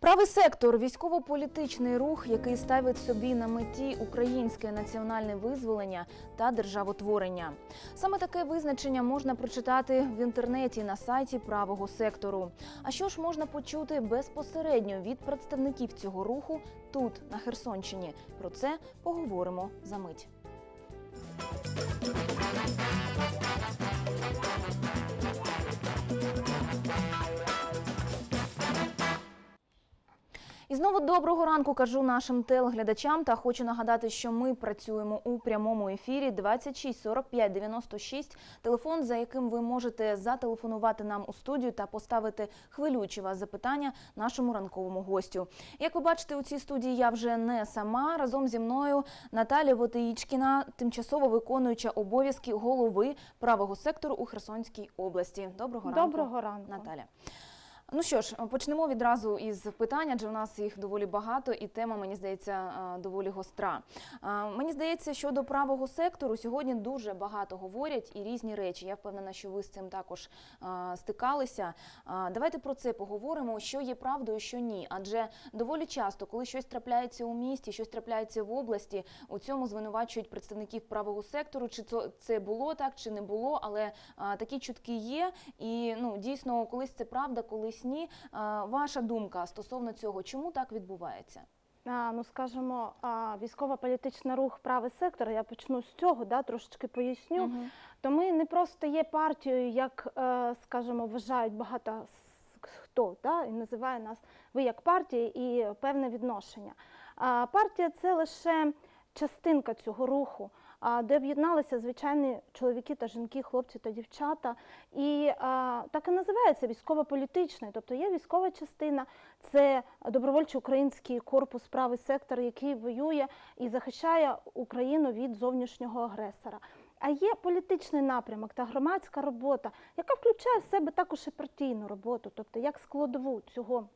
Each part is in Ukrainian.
Правий сектор військово-політичний рух, який ставить собі на меті українське національне визволення та державотворення. Саме таке визначення можна прочитати в інтернеті на сайті правого сектору. А що ж можна почути безпосередньо від представників цього руху тут, на Херсонщині? Про це поговоримо за мить. І знову доброго ранку кажу нашим телеглядачам та хочу нагадати, що ми працюємо у прямому ефірі 26 45 96, телефон, за яким ви можете зателефонувати нам у студію та поставити хвилюючі вас запитання нашому ранковому гостю. Як ви бачите, у цій студії я вже не сама. Разом зі мною Наталя Вотиїчкіна, тимчасово виконуюча обов'язки голови правого сектору у Херсонській області. Доброго ранку, Доброго ранку. Наталя. Ну що ж, почнемо відразу із питань, адже у нас їх доволі багато, і тема, мені здається, е, доволі гостра. Е, Мені здається, що до правого сектору сьогодні дуже багато говорять і різні речі. Я впевнена, що ви з цим також е, стикалися. Давайте про це поговоримо, що є правдою, що ні. Адже доволі часто, коли щось трапляється у місті, щось трапляється в області, у цьому звинувачують представників правого сектору. Чи це- було так, чи не було, але такі чутки є. І ну дійсно, колись це правда, колись ні. Е, Ваша думка стосовно цього, чому так відбувається? А, ну, скажімо, військово-політичний рух правий сектор, я почну з цього, да, трошечки поясню. Мгм. То ми не просто є партією, як, е, скажімо, вважають багато хто, да, і називає нас ви як партія і певне відношення. А, партія це лише частинка цього руху, де об'єдналися звичайні чоловіки та жінки, хлопці та дівчата. І так і називається військово-політичний. Тобто є військова частина, це добровольчий український корпус, правий сектор, який воює і захищає Україну від зовнішнього агресора. А є політичний напрямок та громадська робота, яка включає в себе також і партійну роботу, тобто як складову цього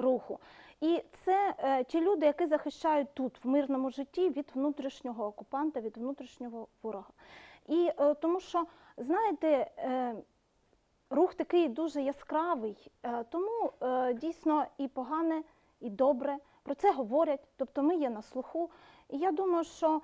руху. І це е, ті люди, які захищають тут в мирному житті від внутрішнього окупанта, від внутрішнього ворога. І е, тому що, знаєте, е, рух такий дуже яскравий, тому дійсно і погане, і добре. Про це говорять, тобто ми є на слуху. І я думаю, що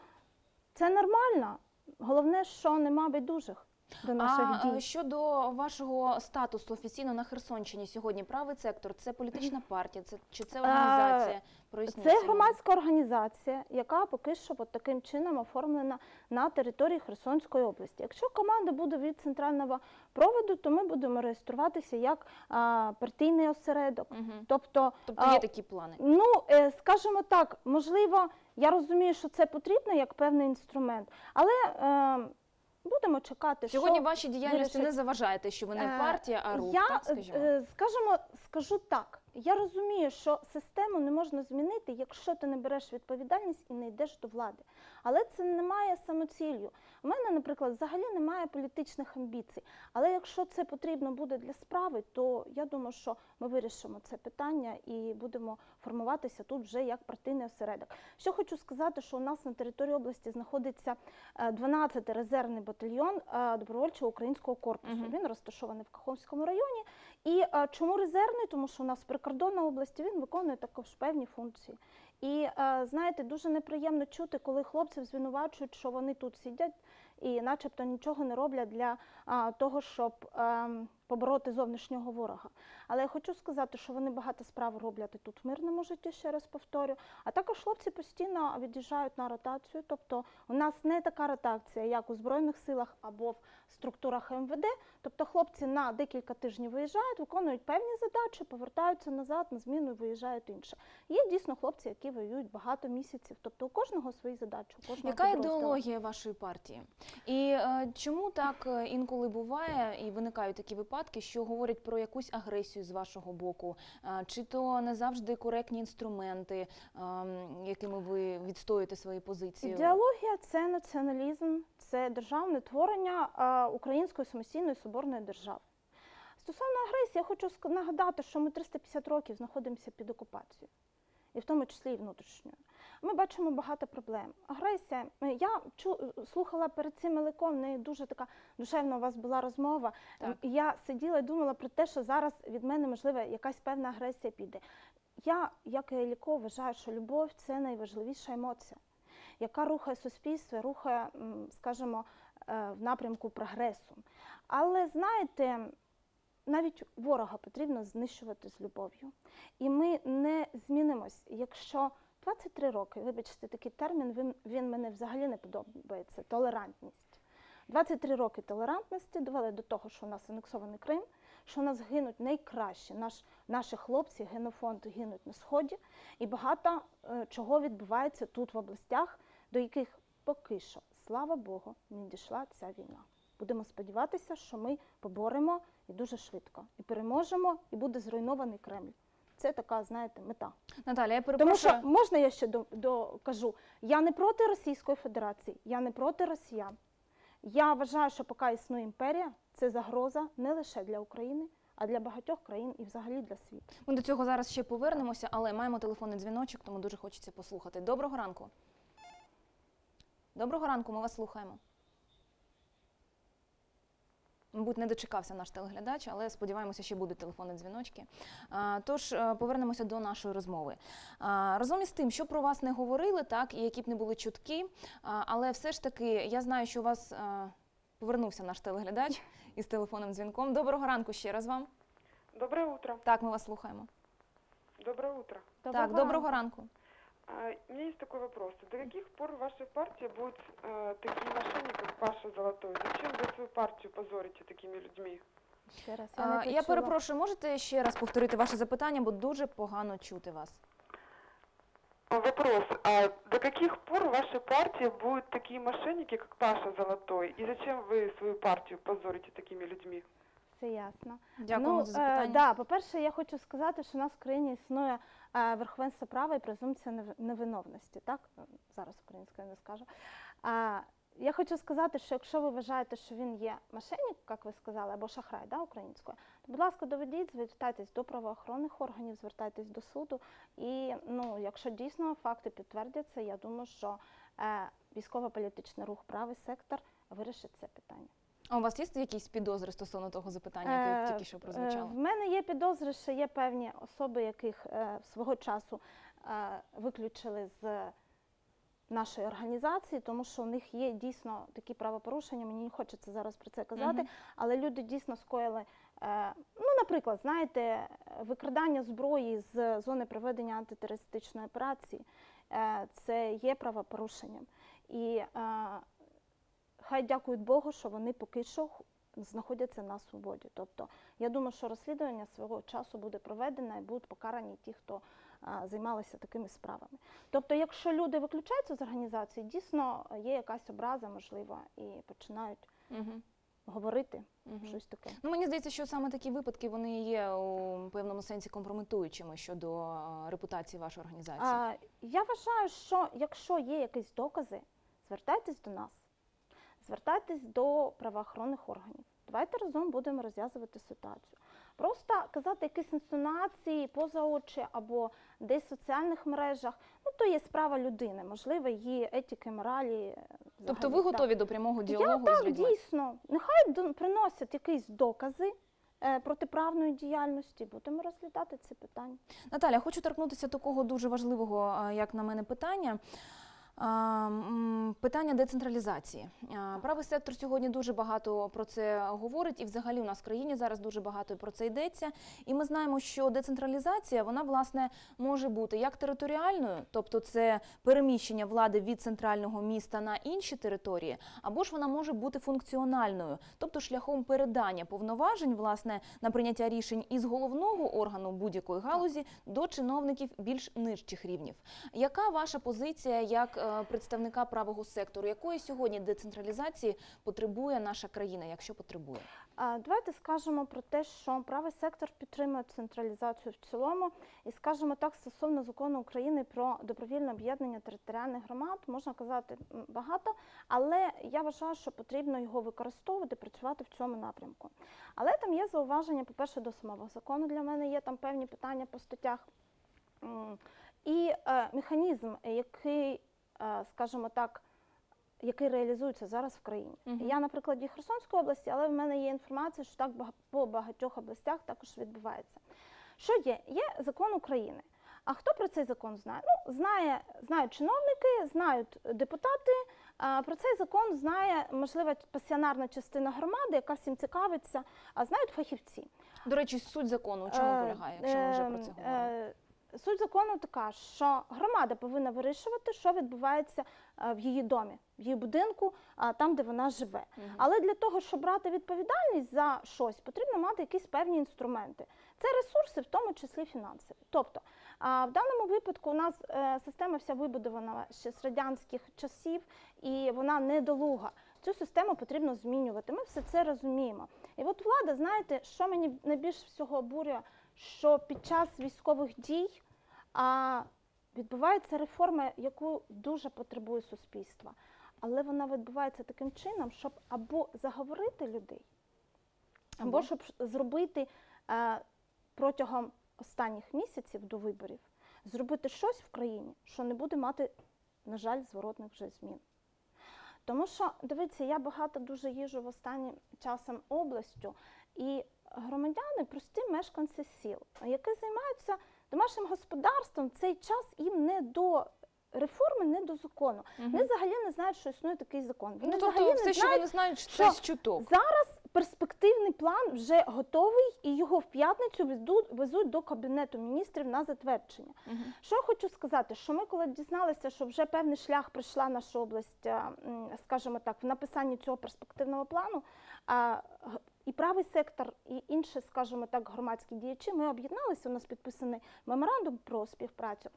це нормально. Головне, що нема байдужих до наших А е, дій. щодо вашого статусу офіційно на Херсонщині сьогодні, правий сектор це політична партія, це чи це організація? Проясніть Це громадська організація, яка поки що от таким чином оформлена на території Херсонської області. Якщо команда буде від центрального проводу, то ми будемо реєструватися як а, партійний осередок. Мгм. Тобто, Тобто а, є такі плани. Ну, е, скажімо так, можливо, я розумію, що це потрібно як певний інструмент, але е, будемо чекати, Сьогодні що вашій діяльності вирішить- не заважаєте, що ви не Е, партія, а рух, я, так скажімо. е, скажімо, скажу так. Я розумію, що систему не можна змінити, якщо ти не береш відповідальність і не йдеш до влади. Але це не має самоціллю. У мене, наприклад, взагалі немає політичних амбіцій. Але якщо це потрібно буде для справи, то я думаю, що ми вирішимо це питання і будемо формуватися тут вже як партийний осередок. Що хочу сказати, що у нас на території області знаходиться е, 12-й резервний батальйон е, добровольчого українського корпусу. Мгм. Він розташований в Каховському районі. І е, чому резервний? Тому що у нас прикордонна область він виконує також певні функції. І е, знаєте, дуже неприємно чути, коли хлопців звинувачують, що вони тут сидять і, начебто, нічого не роблять для того, щоб ем, побороти зовнішнього ворога. Але я хочу сказати, що вони багато справ роблять і тут в мирному житті, ще раз повторю. А також хлопці постійно від'їжджають на ротацію. Тобто у нас не така ротація, як у Збройних силах або в структурах МВД. Тобто хлопці на декілька тижнів виїжджають, виконують певні задачі, повертаються назад на зміну і виїжджають інше. Є дійсно хлопці, які воюють багато місяців. Тобто у кожного свої задачі. У кожного Яка ідеологія вашої партії? І е, чому так е, інколи буває і виникають такі випадки, що говорять про якусь агресію з вашого боку? Чи то не завжди коректні інструменти, якими ви відстоюєте свої позиції? Ідеологія це націоналізм, це державне творення української самостійної соборної держави. Стосовно агресії, я хочу нагадати, що ми 350 років знаходимося під окупацією, і в тому числі і внутрішньою. Ми бачимо багато проблем. Агресія. е, Я чу, слухала перед цим Меликом, в неї дуже така душевна у вас була розмова. Так. Я сиділа і думала про те, що зараз від мене, можливо, якась певна агресія піде. я, як і Еліко, вважаю, що любов це найважливіша емоція, яка рухає суспільство, рухає, скажімо, е, в напрямку прогресу. Але знаєте, навіть ворога потрібно знищувати з любов'ю. І ми не змінимось, якщо 23 роки, вибачте, такий термін, він, він мене взагалі не подобається толерантність. 23 роки толерантності довели до того, що у нас анексований Крим, що у нас гинуть найкращі, наш, наші хлопці, генофонд гинуть на сході, і багато е, чого відбувається тут в областях, до яких поки що, слава Богу, не дійшла ця війна. Будемо сподіватися, що ми поборемо і дуже швидко, і переможемо, і буде зруйнований Кремль. Це така, знаєте, мета. Наталя, я Тому що можна я ще докажу, я не проти Російської Федерації, я не проти росіян. Я вважаю, що поки існує імперія, це загроза не лише для України, а для багатьох країн і взагалі для світу. Ми до цього зараз ще повернемося, але маємо телефонний дзвіночок, тому дуже хочеться послухати. Доброго ранку. Доброго ранку, ми вас слухаємо. Мабуть, не дочекався наш телеглядач, але сподіваємося, ще будуть телефонні дзвіночки. Тож е, повернемося до нашої розмови. Разом із тим, що про вас не говорили, так і які б не були чутки, але все ж таки я знаю, що у вас е, повернувся наш телеглядач із телефонним дзвінком. Доброго ранку ще раз вам. Доброе утро. Так, ми вас слухаємо. Доброе утро. так, доброго ранку. А, У меня есть такой вопрос. До каких пор ваша партия будет э, такие мошенники, как Паша Золотой? Зачем вы свою партию позорите такими людьми? Ще раз, А, я, не Я почула. перепрошую, можете ще раз повторити ваше запитання, бо дуже погано чути вас. А, Вопрос. А до каких пор ваша партия будет такие мошенники, как Паша Золотой? И зачем вы свою партию позорите такими людьми? Все ясно. Дякуємо ну, за запитання. Е, да, по-перше, я хочу сказати, що у нас в країні існує е, верховенство права і презумпція нев- невиновності. Так? Зараз українською не скажу. Я хочу сказати, що якщо ви вважаєте, що він є мошенник, як ви сказали, або шахрай да, українською, то, будь ласка, доведіть, звертайтесь до правоохоронних органів, звертайтесь до суду. І ну, якщо дійсно факти підтвердяться, я думаю, що е, військово-політичний рух правий сектор вирішить це питання. А у вас є якісь підозри стосовно того запитання, яке Е, тільки що е, прозвучало? В мене є підозри, що є певні особи, яких е, свого часу е, виключили з нашої організації, тому що у них є дійсно такі правопорушення. Мені не хочеться зараз про це казати, але люди дійсно скоїли. е, Ну, наприклад, знаєте, викрадання зброї з зони проведення антитерористичної операції е, це є правопорушенням. І е, хай дякують Богу, що вони поки що знаходяться на свободі. Тобто, я думаю, що розслідування свого часу буде проведено і будуть покарані ті, хто а, займалися такими справами. Тобто, якщо люди виключаються з організації, дійсно є якась образа, можливо, і починають Мгм, говорити мгм. щось таке. Ну, мені здається, що саме такі випадки вони є у певному сенсі компрометуючими щодо е, репутації вашої організації. А, я вважаю, що якщо є якісь докази, звертайтесь до нас, звертайтесь до правоохоронних органів. Давайте разом будемо розв'язувати ситуацію. Просто казати якісь інсинуації поза очі або десь в соціальних мережах, ну то є справа людини, можливо, її етики, моралі. е, тобто взагалі, ви так. готові до прямого Я діалогу так, з людьми? дійсно. Нехай приносять якісь докази е, протиправної діяльності, будемо розглядати це питання. Наталя, хочу торкнутися такого дуже важливого, як на мене, питання. Питання децентралізації. Правий сектор сьогодні дуже багато про це говорить, і взагалі у нас в країні зараз дуже багато про це йдеться. І ми знаємо, що децентралізація вона власне може бути як територіальною, тобто це переміщення влади від центрального міста на інші території, або ж вона може бути функціональною, тобто шляхом передання повноважень власне на прийняття рішень із головного органу будь-якої галузі до чиновників більш нижчих рівнів. Яка ваша позиція як представника правого сектору? Якої сьогодні децентралізації потребує наша країна, якщо потребує? Давайте скажемо про те, що правий сектор підтримує централізацію в цілому, і скажемо так, стосовно закону України про добровільне об'єднання територіальних громад, можна казати багато, але я вважаю, що потрібно його використовувати, працювати в цьому напрямку. Але там є зауваження, по-перше, до самого закону. Для мене є там певні питання по статтях. І е, механізм, який, е, скажімо так, який реалізується зараз в країні. Мгм. Я, на прикладі Херсонської області, але в мене є інформація, що так по багатьох областях також відбувається. Що є? Є закон України. А хто про цей закон знає? Ну, знає, знають чиновники, знають депутати. А про цей закон знає, можливо, пасіонарна частина громади, яка всім цікавиться, а знають фахівці. До речі, суть закону у чому Е, полягає, якщо ми вже про це е, говоримо? Е, Суть закону така, що громада повинна вирішувати, що відбувається е, в її домі, в її будинку, там, де вона живе. Мгм. Але для того, щоб брати відповідальність за щось, потрібно мати якісь певні інструменти. Це ресурси, в тому числі фінансові. Тобто, в даному випадку у нас е, система вся вибудована ще з радянських часів, і вона недолуга. Цю систему потрібно змінювати. Ми все це розуміємо. І от влада, знаєте, що мені найбільше всього обурює, що під час військових дій а, відбувається реформа, яку дуже потребує суспільство. Але вона відбувається таким чином, щоб або заговорити людей, або, щоб зробити е, протягом останніх місяців до виборів, зробити щось в країні, що не буде мати, на жаль, зворотних вже змін. Тому що, дивіться, я багато дуже їжу в останнім часом областю, і громадяни, прості мешканці сіл, які займаються домашнім господарством, цей час їм не до реформи, не до закону. Мгм. Вони взагалі не знають, що існує такий закон. Вони Ну, взагалі тобто не все, що вони знають, що це чуток. Зараз перспективний план вже готовий, і його в п'ятницю везуть, везуть до кабінету міністрів на затвердження. Мгм. Що я хочу сказати, що ми, коли дізналися, що вже певний шлях пройшла наша область, скажімо так, в написанні цього перспективного плану, і правий сектор, і інші, скажімо так, громадські діячі, ми об'єдналися. У нас підписаний меморандум про співпрацю.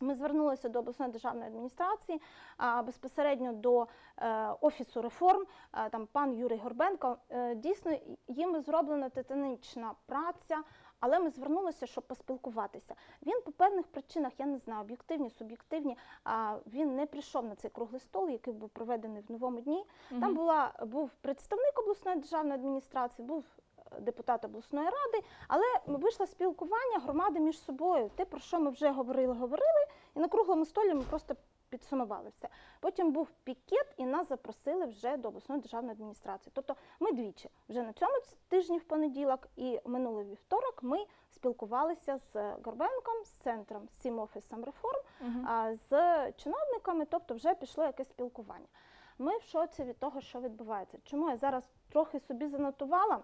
Ми звернулися до обласної державної адміністрації а, безпосередньо до е, офісу реформ. е, Там пан Юрій Горбенко. Е, Дійсно, їм зроблена титанічна праця, але ми звернулися, щоб поспілкуватися. Він по певних причинах, я не знаю, об'єктивні, суб'єктивні. Він не прийшов на цей круглий стол, який був проведений в новому дні. Там була був представник обласної державної адміністрації, був е, депутат обласної ради, але вийшло спілкування громади між собою. Те, про що ми вже говорили, говорили, і на круглому столі ми просто підсумували все. Потім був пікет, і нас запросили вже до обласної державної адміністрації. Тобто ми двічі вже на цьому тижні в понеділок і минулий вівторок ми спілкувалися з Горбенком, з центром, з цим офісом реформ а, з чиновниками, тобто вже пішло якесь спілкування. Ми в шоці від того, що відбувається. Чому я зараз трохи собі занотувала?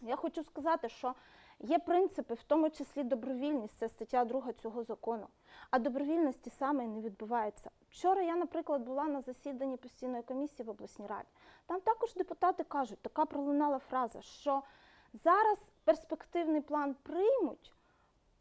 Я хочу сказати, що є принципи, в тому числі добровільність, це стаття 2 цього закону. А добровільності саме не відбувається. Вчора я, наприклад, була на засіданні постійної комісії в обласній раді. Там також депутати кажуть, така пролунала фраза, що зараз перспективний план приймуть,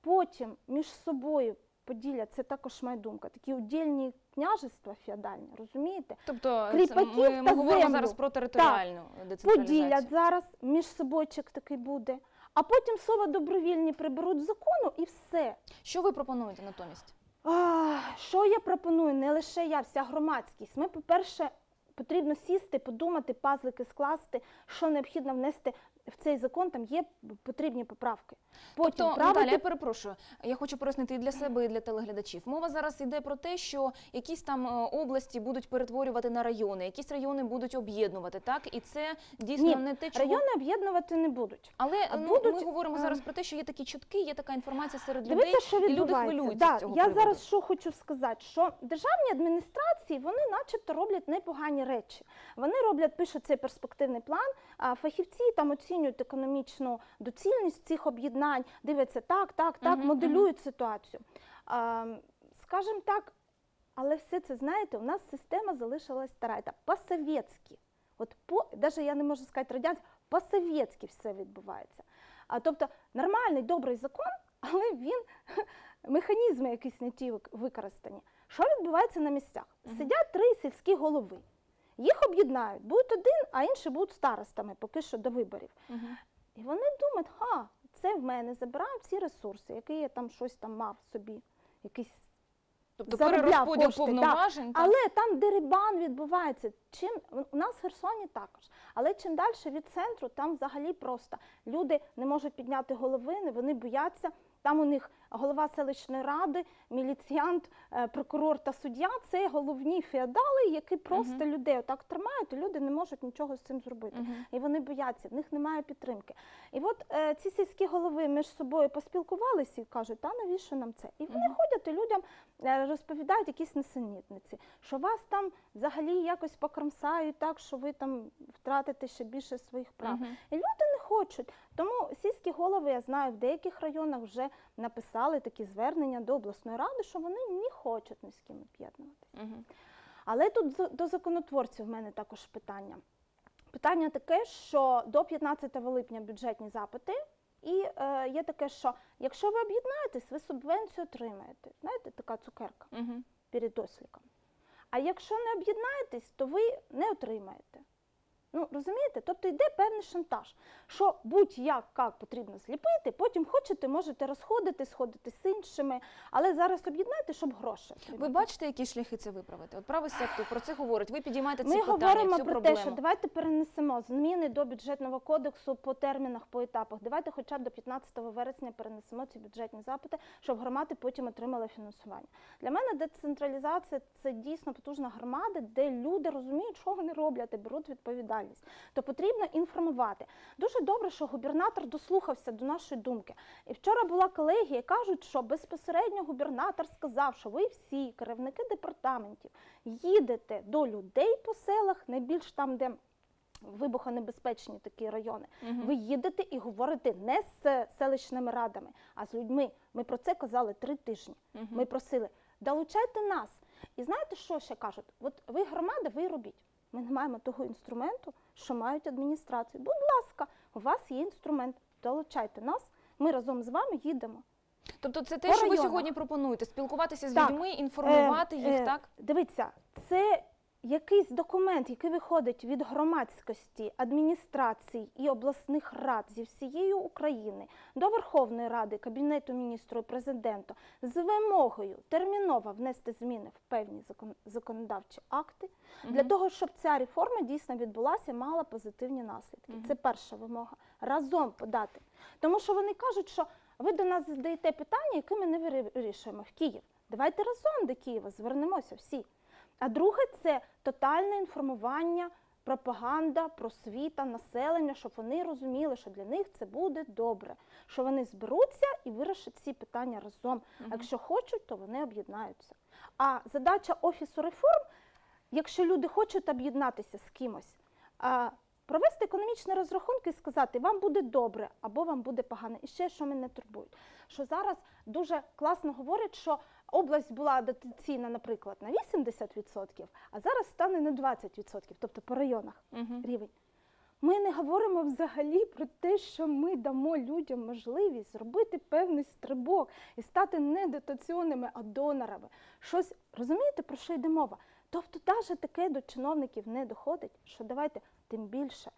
потім між собою поділять, це також моя думка, такі удільні княжества феодальні, розумієте? Тобто Кріпаків ми, та говоримо землю. зараз про територіальну децентралізацію. Поділять зараз, між собойчик такий буде, а потім слово добровільні приберуть з закону і все. Що ви пропонуєте натомість? А, що я пропоную? Не лише я, вся громадськість. Ми, по-перше, потрібно сісти, подумати, пазлики скласти, що необхідно внести в цей закон. Там є потрібні поправки. Потім Тобто, правити Наталя, я перепрошую, я хочу пояснити і для себе, і для телеглядачів. Мова зараз йде про те, що якісь там е, області будуть перетворювати на райони, якісь райони будуть об'єднувати, так? І це дійсно Ні, не те, чого... райони об'єднувати не будуть. Але а ну, будуть, ми говоримо е, зараз про те, що є такі чутки, є така інформація серед людей, що і люди хвилюються да, з цього я приводу. зараз що хочу сказати, що державні адміністрації вони, начебто, роблять непогані речі. Вони роблять, пишуть цей перспективний план. А фахівці там оцінюють економічну доцільність цих об'єднань, дивляться так, так, так, Мгм, моделюють ситуацію. А, скажімо так, але все це знаєте, у нас система залишилась стара. По-совєтськи. От по, навіть я не можу сказати радянськи, по-совєтськи все відбувається. А, тобто нормальний, добрий закон, але він механізми якісь не ті використані. Що відбувається на місцях? Сидять три сільські голови. Їх об'єднають, будуть один, а інші будуть старостами поки що до виборів. Мгм. І вони думають, ха, це в мене забирають всі ресурси, які я там щось там мав собі, якийсь Тобто перерозподіл кошти, повноважень. так? але там дерибан відбувається. Чим у нас в Херсоні також. Але чим далі від центру, там взагалі просто люди не можуть підняти голови, вони бояться. Там у них голова селищної ради, міліціянт, е, прокурор та суддя це головні феодали, які просто людей отак тримають, і люди не можуть нічого з цим зробити. Мгм. І вони бояться, в них немає підтримки. І от е, ці сільські голови між собою поспілкувалися і кажуть, та навіщо нам це? І вони ходять і людям е, розповідають якісь несенітниці, що вас там взагалі якось покромсають так, що ви там втратите ще більше своїх прав. Мгм. І люди не хочуть. Тому сільські голови, я знаю, в деяких районах вже написали такі звернення до обласної ради, що вони не хочуть ні з ким об'єднуватися. Мгм. Але тут до законотворців в мене також питання. Питання таке, що до 15 липня бюджетні запити, і е, є таке, що якщо ви об'єднаєтесь, ви субвенцію отримаєте. Знаєте, така цукерка Мгм. перед осліком. А якщо не об'єднаєтесь, то ви не отримаєте. Ну, розумієте? Тобто йде певний шантаж, що будь-як як потрібно зліпити, потім хочете, можете розходити, сходити з іншими, але зараз об'єднайте, щоб гроші. Ви бачите, які шляхи це виправити? От правий сектор про це говорить. Ви підіймаєте ці Ми питання, говоримо цю про проблему. те, що давайте перенесемо зміни до бюджетного кодексу по термінах, по етапах. Давайте хоча б до 15 вересня перенесемо ці бюджетні запити, щоб громади потім отримали фінансування. Для мене децентралізація це дійсно потужна громада, де люди розуміють, що вони роблять і беруть відповідальність. То потрібно інформувати. Дуже добре, що губернатор дослухався до нашої думки. І вчора була колегія, кажуть, що безпосередньо губернатор сказав, що ви всі керівники департаментів їдете до людей по селах, найбільш там, де вибухонебезпечні такі райони. Мгм. Ви їдете і говорите не з селищними радами, а з людьми. Ми про це казали три тижні. Мгм. Ми просили, долучайте нас. І знаєте, що ще кажуть? От ви громада, ви робіть. Ми не маємо того інструменту, що мають адміністрації. Будь ласка, у вас є інструмент. Долучайте нас. Ми разом з вами їдемо. Тобто це те, По що ви районах. сьогодні пропонуєте: спілкуватися з Так, людьми, інформувати Е, їх, е, так? Дивіться, це якийсь документ, який виходить від громадськості, адміністрацій і обласних рад зі всієї України до Верховної Ради, Кабінету міністрів і президента з вимогою терміново внести зміни в певні закон- законодавчі акти для того, щоб ця реформа дійсно відбулася, мала позитивні наслідки. Це перша вимога. Разом подати. Тому що вони кажуть, що ви до нас задаєте питання, які ми не вирішуємо в Київ. Давайте разом до Києва звернемося всі. А друге це тотальне інформування, пропаганда, просвіта, населення, щоб вони розуміли, що для них це буде добре, що вони зберуться і вирішать ці питання разом. А якщо хочуть, то вони об'єднаються. А задача офісу реформ, якщо люди хочуть об'єднатися з кимось, провести економічні розрахунки і сказати, вам буде добре або вам буде погано. І ще що мене турбують, що зараз дуже класно говорять, що область була дотаційна, наприклад, на 80%, а зараз стане на 20%, тобто по районах Мгм. рівень. Ми не говоримо взагалі про те, що ми дамо людям можливість зробити певний стрибок і стати не дотаціонними, а донорами. Щось розумієте, про що йде мова? Тобто, навіть таке до чиновників не доходить, що давайте тим більше.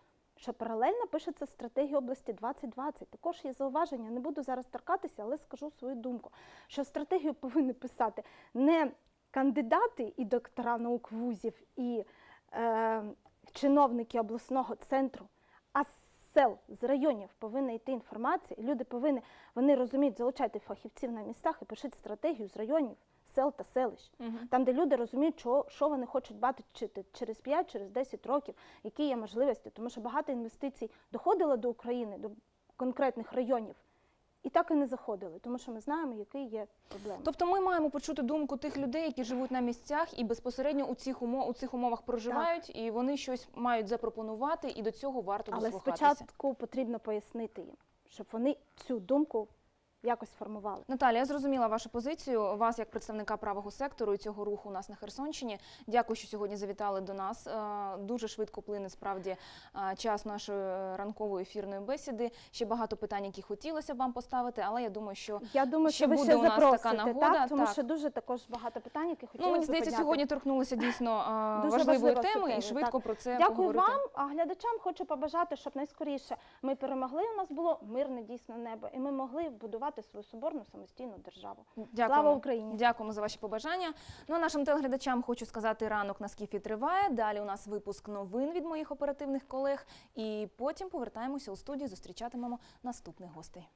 Що паралельно пишеться стратегія області 2020. Також є зауваження, не буду зараз торкатися, але скажу свою думку, що стратегію повинні писати не кандидати і доктора наук вузів, і е, чиновники обласного центру, а сел, з районів повинна йти інформація. Люди повинні, вони розуміють, залучайте фахівців на містах і пишіть стратегію з районів, сел та селищ. Мгм. Там, де люди розуміють, що, що вони хочуть бачити через 5, через 10 років, які є можливості, тому що багато інвестицій доходило до України, до конкретних районів, і так і не заходили, тому що ми знаємо, які є проблеми. Тобто ми маємо почути думку тих людей, які живуть на місцях і безпосередньо у цих умов у цих умовах проживають, і вони щось мають запропонувати, і до цього варто Але дослухатися. спочатку потрібно пояснити їм, щоб вони цю думку якось формували. Наталя, я зрозуміла вашу позицію. Вас як представника правого сектору і цього руху у нас на Херсонщині. Дякую, що сьогодні завітали до нас. Е, Дуже швидко плине справді е, час нашої е, ранкової ефірної бесіди. Ще багато питань, які хотілося б вам поставити, але я думаю, що Я думаю, Ще що ви буде ще у нас така нагода, так? тому так. що дуже також багато питань, які хотіли ну мені здається, підняти. сьогодні торкнулися дійсно Дуже важливої теми і швидко про це Дякую поговорити. вам, а глядачам хочу побажати, щоб найскоріше ми перемогли. У нас було мирне дійсно небо, і ми могли будувати свою соборну самостійну державу. Дякуємо. Слава Україні! Дякуємо за ваші побажання. Ну а нашим телеглядачам хочу сказати, ранок на скіфі триває. Далі у нас випуск новин від моїх оперативних колег. І потім повертаємося у студію. Зустрічатимемо наступних гостей.